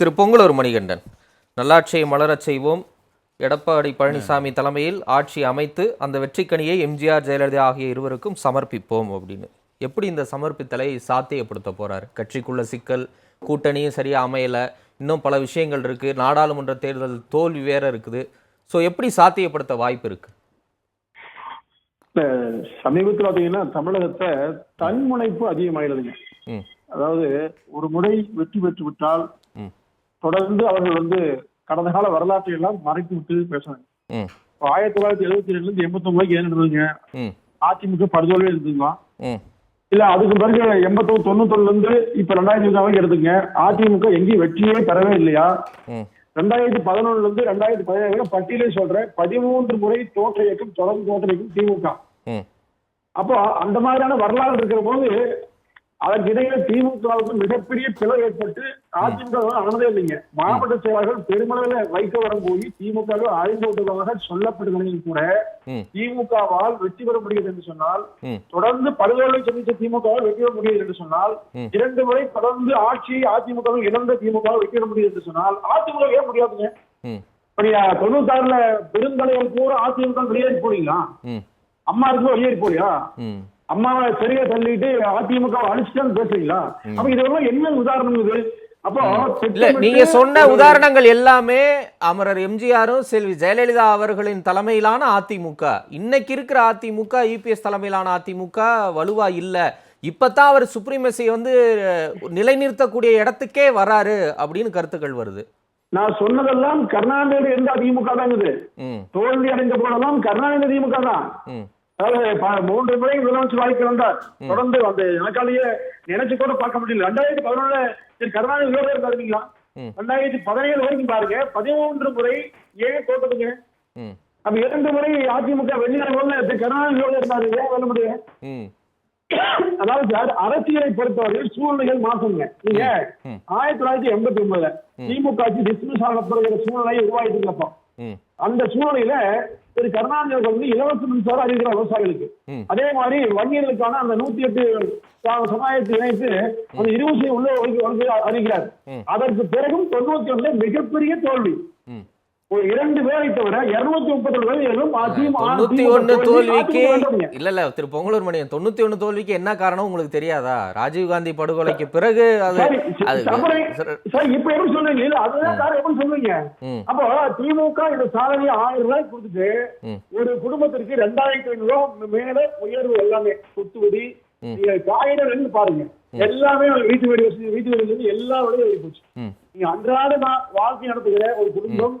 திரு பொங்கலூர் மணிகண்டன். நல்லாட்சியை மலரச் செய்வோம். எடப்பாடி பழனிசாமி தலைமையில் ஆட்சி அமைத்து அந்த வெற்றிக்கனியை எம்ஜிஆர் ஜெயலலிதா ஆகிய இருவருக்கும் சமர்ப்பிப்போம் அப்படின்னு. எப்படி இந்த சமர்ப்பித்தலை சாத்தியப்படுத்த போறாரு? கட்சிக்குள்ள சிக்கல் கூட்டணியும் சரியா அமையல இன்னும் பல விஷயங்கள் இருக்கு நாடாளுமன்ற தேர்தல் தோல்வி வேற இருக்குது. ஸோ எப்படி சாத்தியப்படுத்த வாய்ப்பு இருக்கு? இப்ப சமீபத்தில் பாத்தீங்கன்னா தமிழகத்தை தன்முனைப்பு அதிகமாயிடுதுங்க. அதாவது ஒரு முறை வெற்றி பெற்று விட்டால் தொடர்ந்து அவர்கள் வந்து கடந்த கால வரலாற்றை எல்லாம் மறைத்து விட்டு பேசுறாங்க. ஆயிரத்தி தொள்ளாயிரத்தி எழுபத்தி ரெண்டுல இருந்து எண்பத்தொன்பதுக்கு ஏன் நடந்ததுங்க அதிமுக படுதோல்வி இருந்துங்களா ம். இல்ல அதுக்கு பிறகு எண்பத்தொன்னு தொண்ணூத்தொன்னுல இருந்து இப்ப ரெண்டாயிரத்தி இருபது எடுத்துங்க. அதிமுக எங்கேயும் வெற்றியே பெறவே இல்லையா? ரெண்டாயிரத்தி பதினொன்னுல இருந்து ரெண்டாயிரத்தி பதினேழு பட்டியலே சொல்றேன். பதிமூன்று முறை தோற்ற இயக்கம் தொடர்ந்து தோற்ற இயக்கம் திமுக. அப்போ அந்த மாதிரியான வரலாறு இருக்கிற போது அதற்கு இடையில திமுகவுக்கு மிகப்பெரிய பிளவு ஏற்பட்டு அதிமுக ஆனதே இல்லைங்க. மாவட்ட செயலாளர்கள் பெருமளவில் வைக்கவரம் போய் திமுக அழிந்து விட்டதாக சொல்லப்பட்ட நிலையில் கூட திமுகவால் வெற்றி பெற முடியாது என்று சொன்னால் தொடர்ந்து படுகொலை சந்தித்த திமுகவால் வெற்றி பெற முடியாது என்று சொன்னால். இரண்டு முறை தொடர்ந்து ஆட்சியை அதிமுக இழந்த திமுக வெற்றி பெற முடியாது என்று சொன்னால் அதிமுக ஏன் முடியாதுங்க? தொண்ணூத்தாறுல பெருந்தலைவர் பூரா அதிமுக வெளியேறி போனீங்களா? அம்மா இருந்து வெளியேறி போலியா? அம்மாவை சரியா தள்ளிட்டு அதிமுக அழிச்சுட்டான்னு பேசுறீங்களா? அப்ப இதெல்லாம் என்ன உதாரணம் இது? இல்ல நீங்க சொன்ன உதாரணங்கள் எல்லாமே அமரர் எம்ஜிஆரும் செல்வி ஜெயலலிதா அவர்களின் தலைமையிலான அதிமுக. இன்னைக்கு இருக்கிற அதிமுக யூபிஎஸ் தலைமையிலான அதிமுக வலுவா இல்ல. இப்பதான் அவர் சுப்ரீமசியை வந்து நிலைநிறுத்தக்கூடிய இடத்துக்கே வராரு அப்படின்னு கருத்துக்கள் வருது. நான் சொன்னதெல்லாம் கருணாநிதி இருந்த அதிமுக தான் இது? தோல்வி அடைந்த போதெல்லாம் கருணாநிதி அதிமுக தான். அதாவது மூன்று முறை முதலமைச்சர் வாய்ப்பு வந்தார் தொடர்ந்து அந்த எனக்காலேயே நினைச்சு கூட பார்க்க முடியல. ரெண்டாயிரத்தி பதினொன்னுல சரி கருணாநிதி இதோட இருக்காதுங்களா ம். ரெண்டாயிரத்தி பதினேழு வரைக்கும் பாருங்க. பதிமூன்று முறை ஏன் தோட்டத்துங்க ம். அப்ப இரண்டு முறை அதிமுக வெளியான போது கருணாநிதி இதோட இருந்தாரு. ஏன் வெல்ல முடியும் அதாவது அரசியலை பொறுத்தவரை சூழ்நிலைகள் மாற்றங்க நீங்க. ஆயிரத்தி தொள்ளாயிரத்தி எண்பத்தி ஒன்பதுல திமுக ஆட்சி டிஸ்மிஸ் ஆகப்படுகிற சூழ்நிலை உருவாயிட்டு இருக்கப்போ. அந்த சூழ்நிலையில திரு கருணாநிதி வந்து இலவச மின்சாரம் அறிவிக்கிற விவசாயிகளுக்கு. அதே மாதிரி வன்னியர்களுக்கான அந்த நூத்தி எட்டு சமுதாயத்தை இணைத்து அந்த இருபத்தி உள்ள அறிவிக்கிறார். அதற்கு பிறகும் தொண்ணூத்தி ஒண்ணுல மிகப்பெரிய தோல்வி. இரண்டு பேரை தவிர இருநூத்தி முப்பத்தி தொண்ணூத்தி தோல்வி, தோல்விக்கு. இல்ல இல்ல திரு பொங்கலூர் மணியன் தொண்ணூத்தி ஒண்ணு தோல்விக்கு என்ன காரணம் உங்களுக்கு தெரியாதா ராஜீவ்காந்தி படுகொலைக்கு பிறகு அது சரி, இப்ப எப்படி சொல்றீங்க இல்ல அதுதான் சார் எப்படி சொல்றீங்க அப்போ திமுக இந்த சாதனையை ஆயிரம் ரூபாய் கொடுத்துட்டு. ஒரு குடும்பத்திற்கு ரெண்டாயிரத்தி ஐநூறு ரூபாய் மேல உயர்வு எல்லாமே சொத்து வரி நீங்க காயிடம் ரெண்டு பாருங்க எல்லாமே வீட்டு வீடு வீட்டு வீடு எல்லா விலையும் ஏறி போச்சு நீங்க அன்றாட வாழ்க்கை நடத்துகிற ஒரு குடும்பம்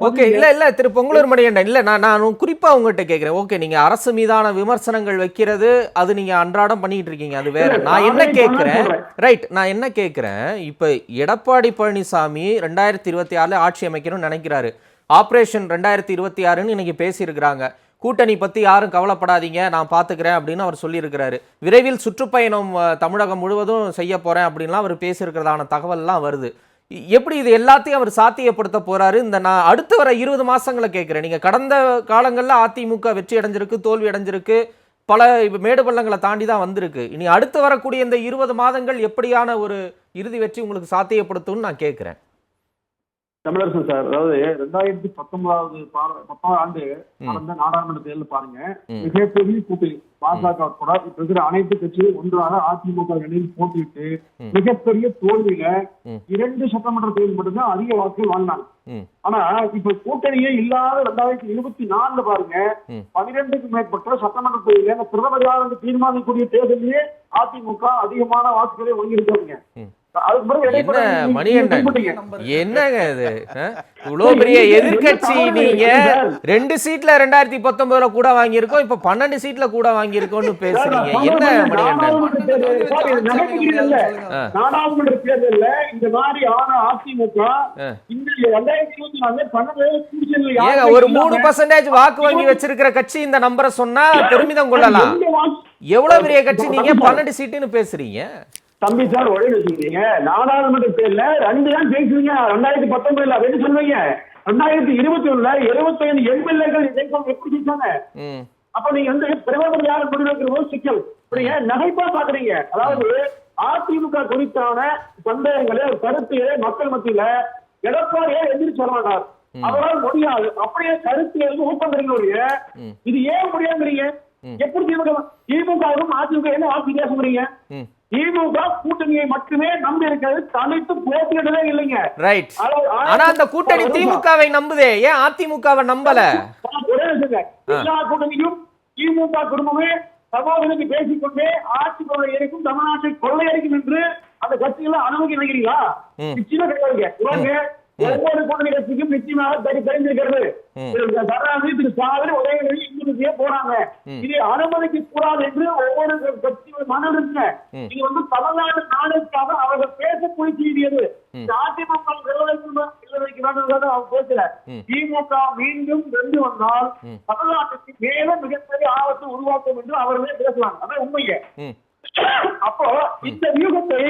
ஓகே? இல்ல இல்ல திரு பொங்கலூர் மணிகண்டன் இல்ல நான் நான் குறிப்பா உங்ககிட்ட கேக்குறேன். ஓகே நீங்க அரசு மீதான விமர்சனங்கள் வைக்கிறது அது நீங்க அன்றாடம் பண்ணிட்டு இருக்கீங்க அது வேற. நான் என்ன கேக்குறேன். ரைட் நான் என்ன கேக்குறேன்? இப்ப எடப்பாடி பழனிசாமி ரெண்டாயிரத்தி இருபத்தி ஆறுல ஆட்சி அமைக்கணும்னு நினைக்கிறாரு. ஆபரேஷன் ரெண்டாயிரத்தி இருபத்தி ஆறுன்னு இன்னைக்கு பேசியிருக்கிறாங்க. கூட்டணி பத்தி யாரும் கவலைப்படாதீங்க நான் பாத்துக்கிறேன் அப்படின்னு அவர் சொல்லியிருக்கிறாரு. விரைவில் சுற்றுப்பயணம் தமிழகம் முழுவதும் செய்ய போறேன் அப்படின்லாம் அவர் பேசியிருக்கிறதான தகவல்லாம் வருது. எப்படி இது எல்லாத்தையும் அவர் சாத்தியப்படுத்த போறாரு? இந்த நான் அடுத்து வர இருபது மாசங்களை கேட்குறேன். நீங்க கடந்த காலங்களில் அதிமுக வெற்றி அடைஞ்சிருக்கு தோல்வி அடைஞ்சிருக்கு பல மேடு பள்ளங்களை தாண்டி தான் வந்திருக்கு. இனி அடுத்து வரக்கூடிய இந்த இருபது மாதங்கள் எப்படியான ஒரு இறுதி வெற்றி உங்களுக்கு சாத்தியப்படுத்தும்னு நான் கேட்குறேன். தமிழரசன் சார் அதாவது ரெண்டாயிரத்தி பத்தொன்பதாவது பத்தாம் ஆண்டு. நடந்த நாடாளுமன்ற தேர்தல் பாருங்க. மிகப்பெரிய கூட்டணி பாஜக கூட இருக்கிற அனைத்து கட்சியும் ஒன்றாக அதிமுக இணைந்து போட்டியிட்டு ம். மிகப்பெரிய தோல்வியில. இரண்டு சட்டமன்ற தேர்தல் மட்டும்தான் அதிக வாக்குகள் வாங்கினாங்க ஆனா இப்ப கூட்டணியே இல்லாத ரெண்டாயிரத்தி இருபத்தி நாலுல பாருங்க. பனிரெண்டுக்கு மேற்பட்ட சட்டமன்ற தேர்தலில் அந்த பிரதமர் யார் என்று தீர்மானிக்கக்கூடிய தேர்தலிலே அதிமுக அதிகமான வாக்குகளை வாங்கியிருக்காங்க என்ன மணிகண்டன்? என்னங்க இது? இவ்வளவு பெரிய எதிர்க்கட்சி நீங்க ரெண்டு சீட்ல ரெண்டாயிரத்தி பத்தொன்பதுல கூட வாங்கியிருக்கோம் இப்ப பன்னெண்டு சீட்ல கூட வாங்கியிருக்கோம்னு பேசுறீங்க. என்ன மணிகண்டன்? நாடாளுமன்ற தேர்தல்ல இந்த மாதிரி ஆன அதிமுக. இந்த ரெண்டாயிரத்தி இருபத்தி நாலுல ஒரு மூணு பர்சன்டேஜ் வாக்கு வங்கி வச்சிருக்கிற கட்சி இந்த நம்பரை சொன்னா பெருமிதம் கொள்ளலாம். எவ்வளவு பெரிய கட்சி நீங்க பன்னெண்டு சீட்டுன்னு பேசுறீங்க? தம்பி சார் ஒரே வச்சுக்கிறீங்க நாடாளுமன்ற தேர்தல ரெண்டு தான் பேசுவீங்க ரெண்டாயிரத்தி பத்தொன்பதுல அப்படின்னு சொல்லுவீங்க ரெண்டாயிரத்தி இருபத்தி ஒண்ணுல எழுபத்தைந்து எம்எல்ஏக்கள் ஜெயிக்கும் எப்படி அப்ப நீங்க வந்து பிரதமர் யார் முடிவெடுக்கிற சிக்கல். இப்ப நீங்க நகைப்பா பாக்குறீங்க? அதாவது அதிமுக குறித்தான சந்தேகங்களை ஒரு கருத்துகளை மக்கள் மத்தியில எடப்பாடியே எதிர்த்து சொல்ல மாட்டார். அவரால் முடியாது. அப்படியே கருத்து ஊக்கம் ம். இது ஏன் முடியாதுங்கிறீங்க? ம். எப்படி திமுக திமுகவும் அதிமுக என்ன வாக்கு வித்தியாசம் ம். திமுக கூட்டணியை மட்டுமே நம்பி இருக்கிறது தனித்து போட்டியிடவே இல்லைங்க. ரைட் ஆனா அந்த கூட்டணி. திமுகவை நம்புதே. ஏன் அதிமுகவை நம்பல. எல்லா கூட்டணியும் திமுக குடும்பமே சகோதரனுக்கு பேசிக்கொண்டே ஆட்சி கொள்ளை இருக்கும் தமிழ்நாட்டை கொள்ளையடிக்கும் என்று அந்த கட்சிகளை அனுமதி நினைக்கிறீங்களா. நிச்சயமா கிடையாதுங்க. இவங்க ஒவ்வொரு கூட்டணி கட்சிக்கும் நிச்சயமாக தெரி தெரிஞ்சிருக்கிறது கருணாநிதி திரு ஸ்டாலின் ஒரே இங்கிருந்தே போறாங்க ம். இதை அனுமதிக்க கூடாது என்று ஒவ்வொரு கட்சியும் மனம் இருக்குங்க. இது வந்து தமிழ்நாடு நாடுக்காக அவர்கள் பேசக்கூடிய செய்தி அது ம். இந்த அதிமுக அவர் பேசல. திமுக மீண்டும் வென்று வந்தால். தமிழ்நாட்டுக்கு மேலும் மிகப்பெரிய ஆபத்து உருவாக்கும் என்று அவர்களே பேசலாம் அதான் உண்மைங்க அப்போ இந்த வியூகத்தை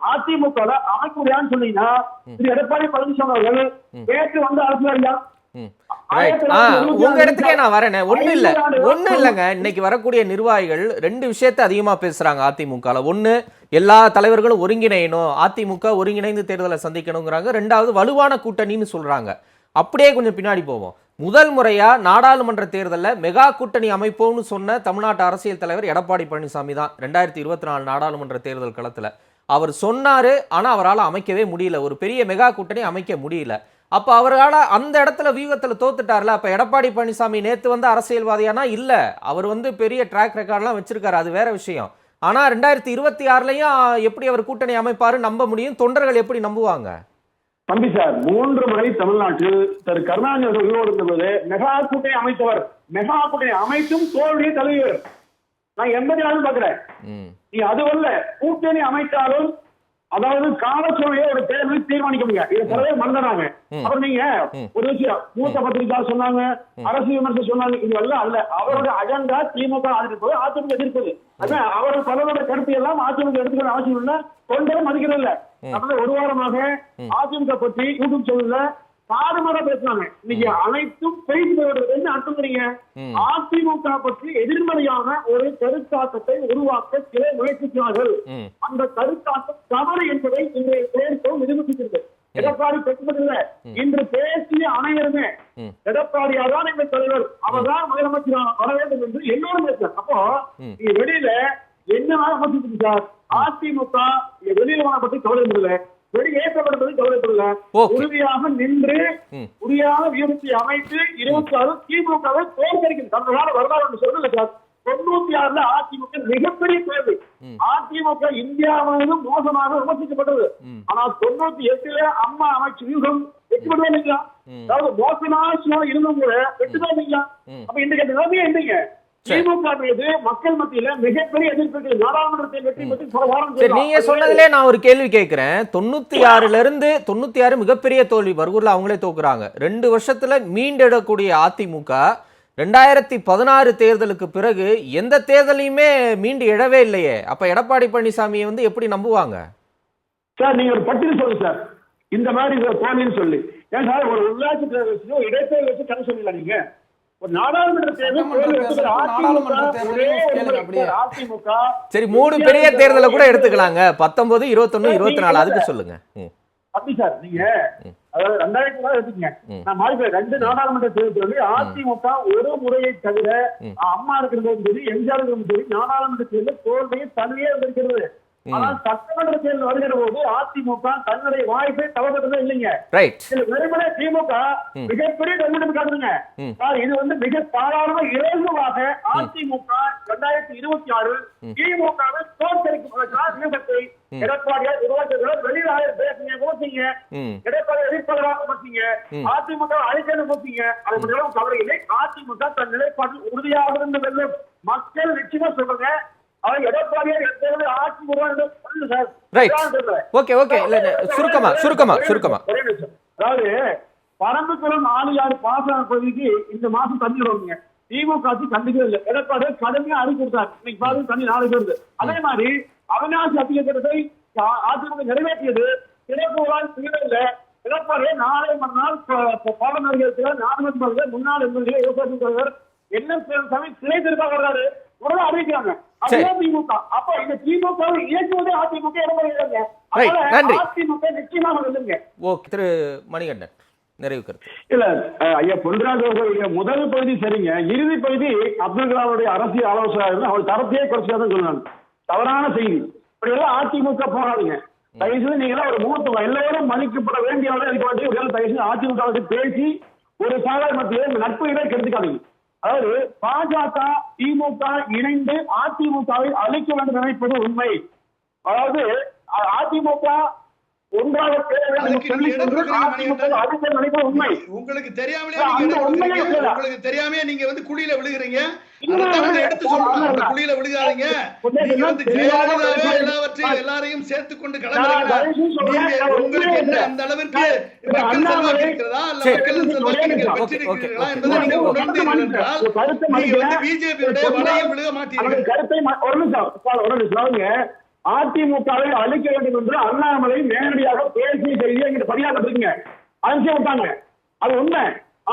அதிமுக அமைக்கூடியான்னு சொன்னீங்கன்னா திரு எடப்பாடி பழனிசாமி அவர்கள் நேற்று வந்து அரசியல் ம். Right. ஆ, உங்க இடத்துக்கே நான் வரேனே. ஒண்ணு இல்ல. ஒண்ணு இல்லைங்க. இன்னைக்கு வரக்கூடிய நிர்வாகிகள் ரெண்டு விஷயத்தை அதிகமா பேசுறாங்க அதிமுகல. ஒண்ணு எல்லா தலைவர்களும் ஒருங்கிணையணும். அதிமுக ஒருங்கிணைந்து தேர்தலை சந்திக்கணுங்கிறாங்க. ரெண்டாவது வலுவான கூட்டணின்னு சொல்றாங்க. அப்படியே கொஞ்சம் பின்னாடி போவோம். முதல் முறையா நாடாளுமன்ற தேர்தல்ல மெகா கூட்டணி அமைப்போம்னு சொன்ன தமிழ்நாட்டு அரசியல் தலைவர் எடப்பாடி பழனிசாமி தான். ரெண்டாயிரத்தி இருபத்தி நாலு நாடாளுமன்ற தேர்தல் களத்துல. அவர் சொன்னாரு ஆனா அவரால் அமைக்கவே முடியல. ஒரு பெரிய மெகா கூட்டணி அமைக்க முடியல. அப்ப அவரால் அந்த இடத்துல வியூகத்தில் தோத்துட்டார்ல. அப்போ எடப்பாடி பழனிசாமி நேத்து வந்து அரசியல்வாதியானா? இல்ல. அவர் வந்து பெரிய ட்ராக் ரெக்கார்ட்லாம் வச்சிருக்காரு. அது வேற விஷயம். ஆனா ரெண்டாயிரத்தி இருபத்தி ஆறுலயும் எப்படி அவர் கூட்டணி அமைப்பாரு நம்ப முடியும்? தொண்டர்கள் எப்படி நம்புவாங்க? தம்பி சார் மூன்று முறை தமிழ்நாட்டில் திரு கருணாநிதி உயிரோடு இருந்தபோது மெகா கூட்டணி அமைத்தவர். மெகா கூட்டணி அமைத்தும் தோல்வியை தழுவியவர். நான் எண்பது நாள் பாக்குறேன் நீ அதுவல்ல கூட்டணி அமைத்தாலும் அதாவது காலச்சூழலையே ஒரு தேர்தல் தீர்மானிக்க முடியாது. இதை பேர் மறந்துறாங்க. அப்புறம் நீங்க. ஒரு விஷயம் மூத்த பத்திரிகையாளர் சொன்னாங்க அரசு விமர்சனம் சொன்னாங்க இது எல்லாம் அல்ல. அவரோட அஜெண்டா திமுக ஆதரிப்பது அதிமுக எதிர்ப்பது. அதான் அவரோட பலரோட கருத்து எல்லாம் அதிமுக எடுத்துக்கிற அவசியம் இல்ல. தொண்டரும் மதிக்கிறது இல்ல ஒரு வாரமாக அதிமுக பற்றி யூடியூப் சேனல்ல பாடுமாறா பேசுனாங்க இன்னைக்கு அனைத்தும் பேசி போடுறது என்ன அர்த்தங்கிறீங்க ம். அதிமுக பற்றி எதிர்மறையான ஒரு கருத்தாக்கத்தை உருவாக்க சில முயற்சிக்கிறார்கள். அந்த கருத்தாக்கம் தவறு என்பதை இன்றைய பேருக்கும் நிரூபிக்கிறது எடப்பாடி பெற்றுமதில்ல இன்று பேசிய அனைவருமே ம். எடப்பாடியா தான் எங்கள் தலைவர். அவர்தான் முதலமைச்சர் வர வேண்டும் என்று எல்லோரும் பேசுறாங்க. அப்போ வெளியில என்ன அமைச்சிருக்கு சார்? அதிமுக வெளியில பற்றி கவலைப்படல வெளியேற்றப்படுவது கவலைப்படல. உறுதியாக நின்று ம். உறுதியான வியூகத்தை அமைத்து இருபத்தி ஆறு திமுகவை தோற்கடிக்கும் கடந்த கால வரலாறு ஒன்று சொல்லல சார் தொண்ணூத்தி ஆறுல அதிமுக மிகப்பெரிய தேர்வு. அதிமுக இந்தியாவிலும் மோசமாக விமர்சிக்கப்பட்டது. ஆனா தொண்ணூத்தி எட்டுல அம்மா அமைச்சு வியூகம் வெற்றி பெறவே இல்லைங்களா ம். அதாவது மோசமான இருந்தும் கூட வெற்றி பெற இல்லைங்களா ம். அப்ப இன்றைக்கு நிலைமையே இல்லைங்க மக்கள் மத்தியில மிகப்பெரிய நாடாளுமன்றத்தில் வெற்றி பெற்று வாரம். நீங்க சொன்னதுலே நான் ஒரு கேள்வி கேட்கிறேன். தொண்ணூத்தி ஆறுல இருந்து தொண்ணூத்தி ஆறு மிகப்பெரிய தோல்வி பர்கூர்ல அவங்களே தோக்குறாங்க. ரெண்டு வருஷத்துல மீண்டெடக்கூடிய அதிமுக ரெண்டாயிரத்தி பதினாறு தேர்தலுக்கு பிறகு எந்த தேர்தலையுமே மீண்டு எழவே இல்லையே. அப்ப எடப்பாடி பழனிசாமியை வந்து எப்படி நம்புவாங்க? சார் நீங்க ஒரு பட்டியல் சார். இந்த மாதிரி சொல்லி. ஏன் சார் ஒரு உள்ளாட்சி தேர்தல் இடைத்தேர்தல் வச்சு கணக்கு சொல்லல நீங்க தேர்தல் தேர்தல், தேர்தல். சார், மூணு பெரிய தேர்தலை கூட எடுத்துக்கலாங்க. பத்தொன்பது இருபத்தொன்னு இருபத்தி நாலு அதுக்கு சொல்லுங்க. அப்படி சார் நீங்க அதாவது ரெண்டாயிரத்தி நாலு எடுத்துக்கங்க. நான் ரெண்டு நாடாளுமன்ற தேர்தலில் அதிமுக ஒரு முறையை தவிர. அம்மா இருக்கிறதும் சரி எம்ஜிஆர் இருக்கிறதும் சரி நாடாளுமன்ற தேர்தலில் தோல்வியை தனியே இருக்கிறது ஆனால் சட்டமன்ற தேர்தல் வருகிற போது அதிமுக தன்னுடைய வாய்ப்பை தவறுறதே இல்லைங்க? இதுல வெறுமனே திமுக. மிகப்பெரிய காட்டுதுங்க. சார், இது வந்து மிக சாதாரண இலகுவாக அதிமுக ரெண்டாயிரத்தி இருபத்தி ஆறு திமுகவை தோற்கடிக்கும் வியூகத்தை எடப்பாடியார் உருவாக்குகிறார் வெளியில பேசுங்க போச்சீங்க ம். எடப்பாடி எதிர்ப்பாளராக போச்சீங்க ம். அதிமுக அழைக்கணும் போச்சீங்க அதை பற்றியெல்லாம் கவலை இல்லை. அதிமுக தன் நிலைப்பாட்டில் உறுதியாக இருந்து வெல்லும். மக்கள் நிச்சயமா சொல்லுங்க. ஓகே ஓகே இல்ல இல்ல, சுருக்கமா சுருக்கமா சுருக்கமா. அதாவது பரம்புக்குளம் ஆலியாறு பாசன பகுதிக்கு இந்த மாசம் தண்ணி வருவீங்க திமுக கண்டிக்கவே இல்லை. எடப்பாடி கடுமையா அறிக்கை கொடுத்தாரு. இன்னைக்கு பாருங்க தண்ணி நாளைக்கு வருது அதே மாதிரி அவிநாசி அதிகாரத்தை அதிமுக நிறைவேற்றியது. திரைப்பூரால் செய்யவில்லை எடப்பாடி நாளை மறுநாள் பாடநடிகர்கள் நாடாளுமன்ற முன்னாள் எம்எல்ஏ யோகேஷ் என்ன சாமி சிலை திருப்பா வர்றாரு? உடனே அறிவிக்கிறாங்க. அதுதான் திமுக? அப்ப இந்த திமுக வை இயக்குவதே அதிமுக நன்றி. அதிமுக திரு மணிகண்டன் நிறைவு கருத்து. இல்ல ஐயா பொன்ராஜ் அவர்களுடைய முதல் பகுதி சரிங்க. இறுதி பகுதி அப்துல் கலாமுடைய அரசியல் ஆலோசகர் அவர் தரத்தையே குறைச்சாதான் சொன்னாங்க தவறான செய்தி. இப்படி எல்லாம் அதிமுக போகாதீங்க. தயவு செய்து நீங்க ஒரு மூத்த எல்லாரும் மதிக்கப்பட வேண்டியவரை இருக்க வேண்டிய அதிமுக பேசி ஒரு சாதாரண மத்தியில இந்த நட்பு இடம் கெடுத்துக்காதீங்க. அதாவது பாஜக திமுக இணைந்து அதிமுகவை அழிக்க வேண்டும் நினைப்பது உண்மை. அதாவது அதிமுக ஒன்றாக நீங்க உங்களுக்கு தெரியாமலே நீங்க. உங்களுக்கு தெரியாம நீங்க வந்து குழியில விழுகிறீங்க. நாங்க எடுத்து இல்ல, அந்த. குழியில விழுகாதீங்க. நீங்க வந்து ஜெயலலிதாவே. எல்லாவற்றையும் எல்லாரையும் சேர்த்து கொண்டு நீங்க நான் உங்களுக்கு என்ன. அந்த அளவிற்கு மக்கள் செல்வாக்கு இருக்கிறதா. மக்கள் செல்வாக்கு பெற்றிருக்கிறீர்களா என்பதை ஓகே. உணர்ந்தீர்கள் என்றால் நீங்க வந்து. பிஜேபியுடைய விழுக மாட்டீர்கள். அதிமுகவை அழிக்க வேண்டும் என்று அண்ணாமலை நேரடியாக பேசிய செய்தியை இங்க பதியாக்கப்பட்டிருக்கீங்க அனுப்பிச்சு விட்டாங்க அது உண்மை.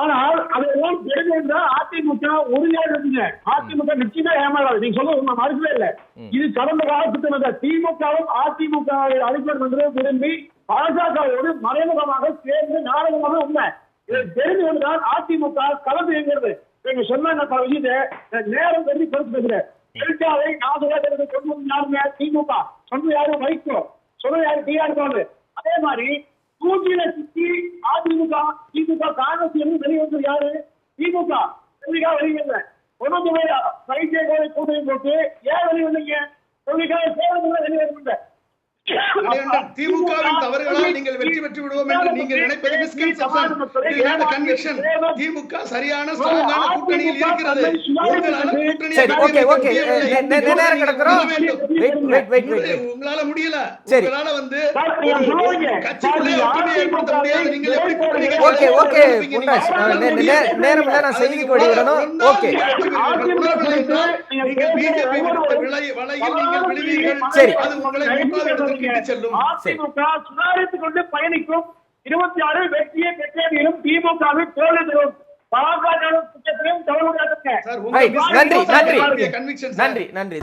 ஆனால் அதெல்லாம் தெரிஞ்சிருந்தா அதிமுக உறுதியாக இருக்குங்க. அதிமுக நிச்சயமா ஏமாறாது. நீங்க சொல்ல உண்மை. மறுக்கவே இல்லை. இது கடந்த காலத்துக்கு வந்த திமுகவும் அதிமுகவை அழிக்க வேண்டும் என்று விரும்பி பாஜகவோடு மறைமுகமாக சேர்ந்து நாடகமாக உண்மை. இதை தெரிந்து கொண்டுதான் அதிமுக கலந்து இயங்குகிறது. நீங்க சொன்ன பல விஷயத்தை நேரம் கருதி கருத்து பேசுறேன் டெல்டாவை நாசகத்தை கொண்டு வந்து யாருங்க திமுக. சொன்ன யாரு? வைகோ. சொன்ன யாரு? T R Baalu. அதே மாதிரி தூக்கில சுத்தி அதிமுக திமுக காங்கிரஸ் இருந்து வெளியே யாரு? திமுக. திமுக வெளியே ஒன்பது பேர் வைத்திய கோவை கூட்டணி போட்டு ஏன் வெளிவந்தீங்க தொழிற்காக சேவை வெளியே வந்தீங்க திமுகவின் தவறுகளால் நீங்கள் வெற்றி பெற்று விடுவோம் என்று நீங்கள் நினைப்பது மிஸ்கன்செப்ஷன் கன்விக்ஷன் திமுக சரியான ஸ்ட்ராங்கான கூட்டணியில் இருக்கிறது. உங்களால கூட்டணியை சரி ஓகே ஓகே. முடியவில்லை. நே- நே- நேரம் கிடக்குறோம். உங்களால முடியல. சரி. உங்களால வந்து. கட்சிக்குள்ளே சார், ஒற்றுமையை ஏற்படுத்த முடியாது. நீங்கள் எப்படி கூட்டணி கட்சி ஓகே ஓகே. நேரம் நான் நீங்க வழி விடணும் ஓகே. நீங்கள் பிஜேபி நீங்கள் விழுவீர்கள் சரி. அது உங்களை அதிமுக சுதாரித்துக் கொண்டு பயணிக்கும் இருபத்தி ஆறு வெற்றியை பெற்றேனும் திமுகவை தோல்வி தரும் பாஜக திட்டத்திலும் தவறு சார் ரைட் உங்க நன்றி நன்றி. நன்றி நன்றி.